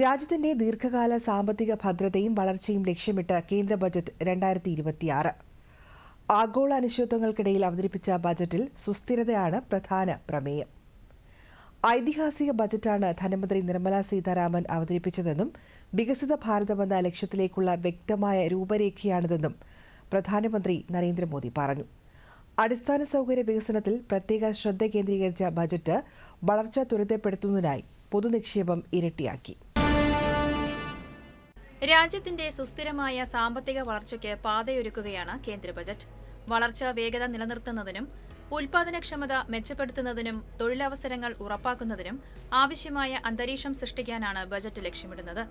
രാജ്യത്തിന്റെ ദീർഘകാല സാമ്പത്തിക ഭദ്രതയും വളർച്ചയും ലക്ഷ്യമിട്ട് കേന്ദ്ര ബജറ്റ് രണ്ടായിരത്തി ഇരുപത്തിയാറ് ആഗോള അനിശ്ചിതത്വങ്ങൾക്കിടയിൽ അവതരിപ്പിച്ച ബജറ്റിൽ സുസ്ഥിരതയാണ് പ്രധാന പ്രമേയം. ഐതിഹാസിക ബജറ്റാണ് ധനമന്ത്രി നിർമ്മല സീതാരാമൻ അവതരിപ്പിച്ചതെന്നും വികസിത ഭാരതമെന്ന ലക്ഷ്യത്തിലേക്കുള്ള വ്യക്തമായ രൂപരേഖയാണിതെന്നും പ്രധാനമന്ത്രി നരേന്ദ്രമോദി പറഞ്ഞു. അടിസ്ഥാന സൗകര്യ വികസനത്തിൽ പ്രത്യേക ശ്രദ്ധ കേന്ദ്രീകരിച്ച ബജറ്റ് വളർച്ച ത്വരിതപ്പെടുത്തുന്നതിനായി പൊതുനിക്ഷേപം ഇരട്ടിയാക്കി. രാജ്യത്തിന്റെ സുസ്ഥിരമായ സാമ്പത്തിക വളർച്ചയ്ക്ക് പാതയൊരുക്കുകയാണ് കേന്ദ്ര ബജറ്റ്. വളർച്ച വേഗത നിലനിർത്തുന്നതിനും ഉൽപാദനക്ഷമത മെച്ചപ്പെടുത്തുന്നതിനും തൊഴിലവസരങ്ങൾ ഉറപ്പാക്കുന്നതിനും ആവശ്യമായ അന്തരീക്ഷം സൃഷ്ടിക്കാനാണ് ബജറ്റ് ലക്ഷ്യമിടുന്നത്.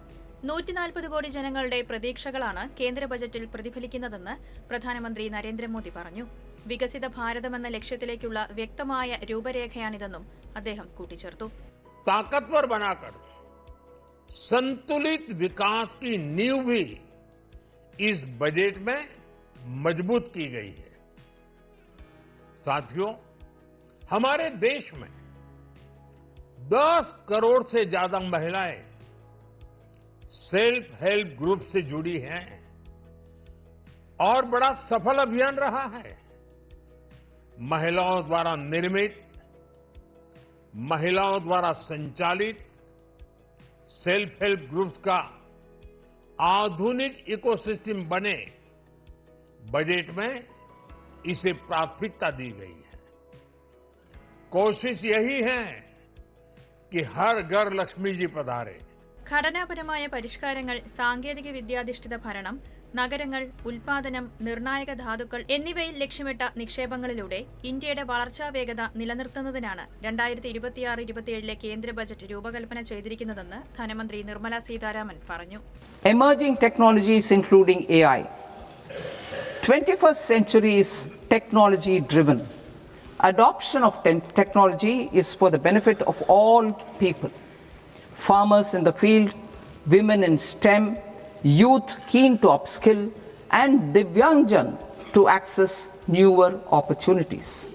നൂറ്റിനാൽപ്പത് കോടി ജനങ്ങളുടെ പ്രതീക്ഷകളാണ് കേന്ദ്ര ബജറ്റിൽ പ്രതിഫലിക്കുന്നതെന്ന് പ്രധാനമന്ത്രി നരേന്ദ്രമോദി പറഞ്ഞു. വികസിത ഭാരതമെന്ന ലക്ഷ്യത്തിലേക്കുള്ള വ്യക്തമായ രൂപരേഖയാണിതെന്നും അദ്ദേഹം കൂട്ടിച്ചേർത്തു. संतुलित विकास की नींव भी इस बजट में मज़बूत की गई है। साथियों, हमारे देश में 10 करोड़ से ज़्यादा महिलाएँ सेल्फ हेल्प ग्रुप से जुड़ी हैं और बड़ा सफल अभियान रहा है। महिलाओं द्वारा निर्मित, महिलाओं द्वारा संचालित सेल्फ हेल्प ग्रुप्स का आधुनिक इकोसिस्टम बने बजट में इसे प्राथमिकता दी गई है कोशिश यही है कि हर घर लक्ष्मी जी पधारे ഘടനാപരമായ പരിഷ്കാരങ്ങൾ സാങ്കേതിക വിദ്യാധിഷ്ഠിത ഭരണം നഗരങ്ങൾ ഉൽപാദനം നിർണായക ധാതുക്കൾ എന്നിവയിൽ ലക്ഷ്യമിട്ട നിക്ഷേപങ്ങളിലൂടെ ഇന്ത്യയുടെ വളർച്ചാ വേഗത നിലനിർത്തുന്നതിനാണ് രണ്ടായിരത്തി ഇരുപത്തിയാറ് ഇരുപത്തിയേഴിലെ കേന്ദ്ര ബജറ്റ് രൂപകൽപ്പന ചെയ്തിരിക്കുന്നതെന്ന് ധനമന്ത്രി നിർമ്മല സീതാരാമൻ പറഞ്ഞു Emerging technologies, including AI. 21st century is technology driven. Adoption of te- technology is for the benefit of all people farmers in the field, women in STEM, youth keen to upskill, and Divyangjan to access newer opportunities.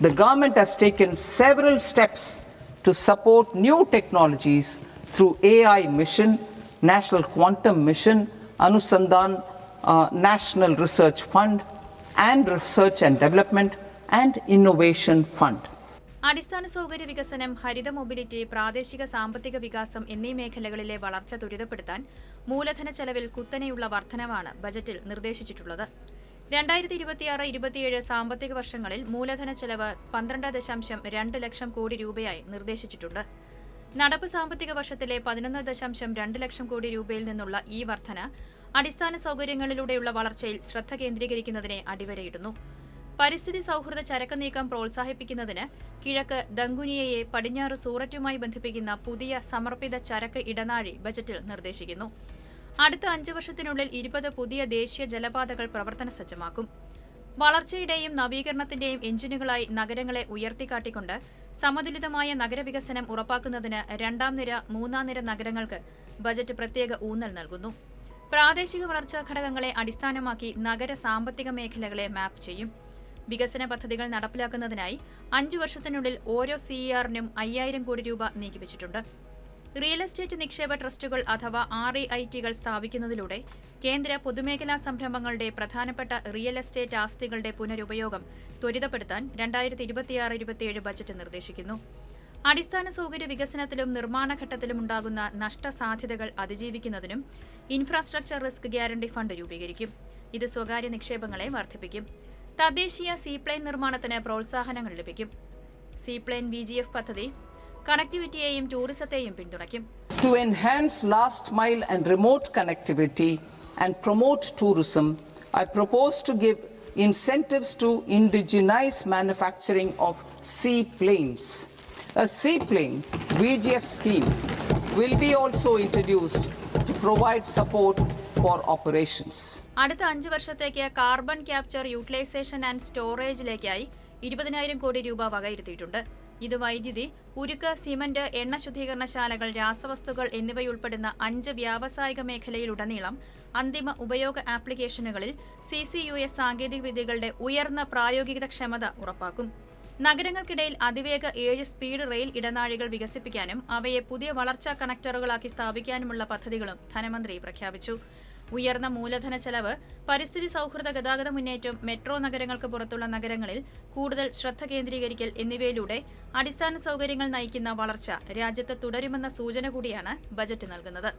The government has taken several steps to support new technologies through AI Mission, National Quantum Mission, Anusandhan uh, National Research Fund, and Research and Development and Innovation Fund. അടിസ്ഥാന സൗകര്യ വികസനം ഹരിത mobility പ്രാദേശിക സാമ്പത്തിക വികാസം എന്നീ മേഖലകളിലെ വളർച്ച ത്വരിതപ്പെടുത്താൻ മൂലധന ചെലവിൽ കുത്തനെയുള്ള വർധനവാണ് ബജറ്റിൽ നിർദ്ദേശിച്ചിട്ടുള്ളത്. രണ്ടായിരത്തി ഇരുപത്തിയാറ് ഇരുപത്തിയേഴ് സാമ്പത്തിക വർഷങ്ങളിൽ മൂലധന ചെലവ് പന്ത്രണ്ട് ദശാംശം രണ്ട് ലക്ഷം കോടി രൂപയായി നിർദ്ദേശിച്ചിട്ടുണ്ട്. നടപ്പ് സാമ്പത്തിക വർഷത്തിലെ പതിനൊന്ന് ദശാംശം രണ്ട് ലക്ഷം കോടി രൂപയിൽ നിന്നുള്ള ഈ വർധന അടിസ്ഥാന സൗകര്യങ്ങളിലൂടെയുള്ള വളർച്ചയിൽ ശ്രദ്ധ കേന്ദ്രീകരിക്കുന്നതിനെ അടിവരയിടുന്നു. പരിസ്ഥിതി സൗഹൃദ ചരക്ക് നീക്കം പ്രോത്സാഹിപ്പിക്കുന്നതിന് കിഴക്ക് ദങ്കുനിയയെ പടിഞ്ഞാറ് സൂററ്റുമായി ബന്ധിപ്പിക്കുന്ന പുതിയ സമർപ്പിത ചരക്ക് ഇടനാഴി ബജറ്റിൽ നിർദ്ദേശിക്കുന്നു. അടുത്ത അഞ്ച് വർഷത്തിനുള്ളിൽ ഇരുപത് പുതിയ ദേശീയ ജലപാതകൾ പ്രവർത്തന സജ്ജമാക്കും. വളർച്ചയുടെയും നവീകരണത്തിന്റെയും എഞ്ചിനുകളായി നഗരങ്ങളെ ഉയർത്തിക്കാട്ടിക്കൊണ്ട് സമതുലിതമായ നഗരവികസനം ഉറപ്പാക്കുന്നതിന് രണ്ടാം നിര മൂന്നാം നിര നഗരങ്ങൾക്ക് ബജറ്റ് പ്രത്യേക ഊന്നൽ നൽകുന്നു. പ്രാദേശിക വളർച്ചാ ഘടകങ്ങളെ അടിസ്ഥാനമാക്കി നഗര സാമ്പത്തിക മേഖലകളെ മാപ്പ് ചെയ്യും. വികസന പദ്ധതികൾ നടപ്പിലാക്കുന്നതിനായി അഞ്ചു വർഷത്തിനുള്ളിൽ ഓരോ സിഇആറിനും അയ്യായിരം കോടി രൂപ നീക്കിവച്ചിട്ടുണ്ട്. റിയൽ എസ്റ്റേറ്റ് നിക്ഷേപ ട്രസ്റ്റുകൾ അഥവാ ആർ ഇ ഐ ടികൾ സ്ഥാപിക്കുന്നതിലൂടെ കേന്ദ്ര പൊതുമേഖലാ സംരംഭങ്ങളുടെ പ്രധാനപ്പെട്ട റിയൽ എസ്റ്റേറ്റ് ആസ്തികളുടെ പുനരുപയോഗം ത്വരിതപ്പെടുത്താൻ രണ്ടായിരത്തി ഇരുപത്തിയാറ് ഇരുപത്തിയേഴ് ബജറ്റ് നിർദ്ദേശിക്കുന്നു. അടിസ്ഥാന സൗകര്യ വികസനത്തിലും നിർമ്മാണ ഘട്ടത്തിലും ഉണ്ടാകുന്ന നഷ്ടസാധ്യതകൾ അതിജീവിക്കുന്നതിനും ഇൻഫ്രാസ്ട്രക്ചർ റിസ്ക് ഗ്യാരണ്ടി ഫണ്ട് രൂപീകരിക്കും. ഇത് സ്വകാര്യ നിക്ഷേപങ്ങളെ വർദ്ധിപ്പിക്കും. തദ്ദേശീയ സീപ്ലെയിൻ നിർമ്മാണത്തിന് പ്രോത്സാഹനങ്ങൾ ലഭിക്കും സീപ്ലെയിൻ ബി ജി എഫ് പദ്ധതി കണക്ടിവിറ്റിയെയും ടൂറിസത്തെയും പിന്തുണയ്ക്കും To enhance last mile and remote connectivity and promote tourism, I propose to give incentives to indigenize manufacturing of seaplanes. A seaplane VGF scheme will be also introduced to provide support for operations അടുത്ത അഞ്ച് വർഷത്തേക്ക് carbon capture utilisation and സ്റ്റോറേജിലേക്കായി ഇരുപതിനായിരം കോടി രൂപ വകയിരുത്തിയിട്ടുണ്ട്. ഇത് വൈദ്യുതി ഉരുക്ക് സിമന്റ് എണ്ണ ശുദ്ധീകരണശാലകൾ രാസവസ്തുക്കൾ എന്നിവയുൾപ്പെടുന്ന അഞ്ച് വ്യാവസായിക മേഖലയിലുടനീളം അന്തിമ ഉപയോഗ ആപ്ലിക്കേഷനുകളിൽ സി സി യു എസ് സാങ്കേതിക വിദ്യകളുടെ ഉയർന്ന പ്രായോഗികത ക്ഷമത ഉറപ്പാക്കും. നഗരങ്ങൾക്കിടയിൽ അതിവേഗ ഏഴ് സ്പീഡ് റെയിൽ ഇടനാഴികൾ വികസിപ്പിക്കാനും അവയെ പുതിയ വളർച്ചാ കണക്ടറുകളാക്കി സ്ഥാപിക്കാനുമുള്ള പദ്ധതികളും ധനമന്ത്രി പ്രഖ്യാപിച്ചു. ഉയർന്ന മൂലധന ചെലവ് പരിസ്ഥിതി സൗഹൃദ ഗതാഗത മുന്നേറ്റം മെട്രോ നഗരങ്ങൾക്ക് പുറത്തുള്ള നഗരങ്ങളിൽ കൂടുതൽ ശ്രദ്ധ കേന്ദ്രീകരിക്കൽ എന്നിവയിലൂടെ അടിസ്ഥാന സൗകര്യങ്ങൾ നയിക്കുന്ന വളർച്ച രാജ്യത്ത് തുടരുമെന്ന സൂചന കൂടിയാണ് ബജറ്റ് നൽകുന്നത്.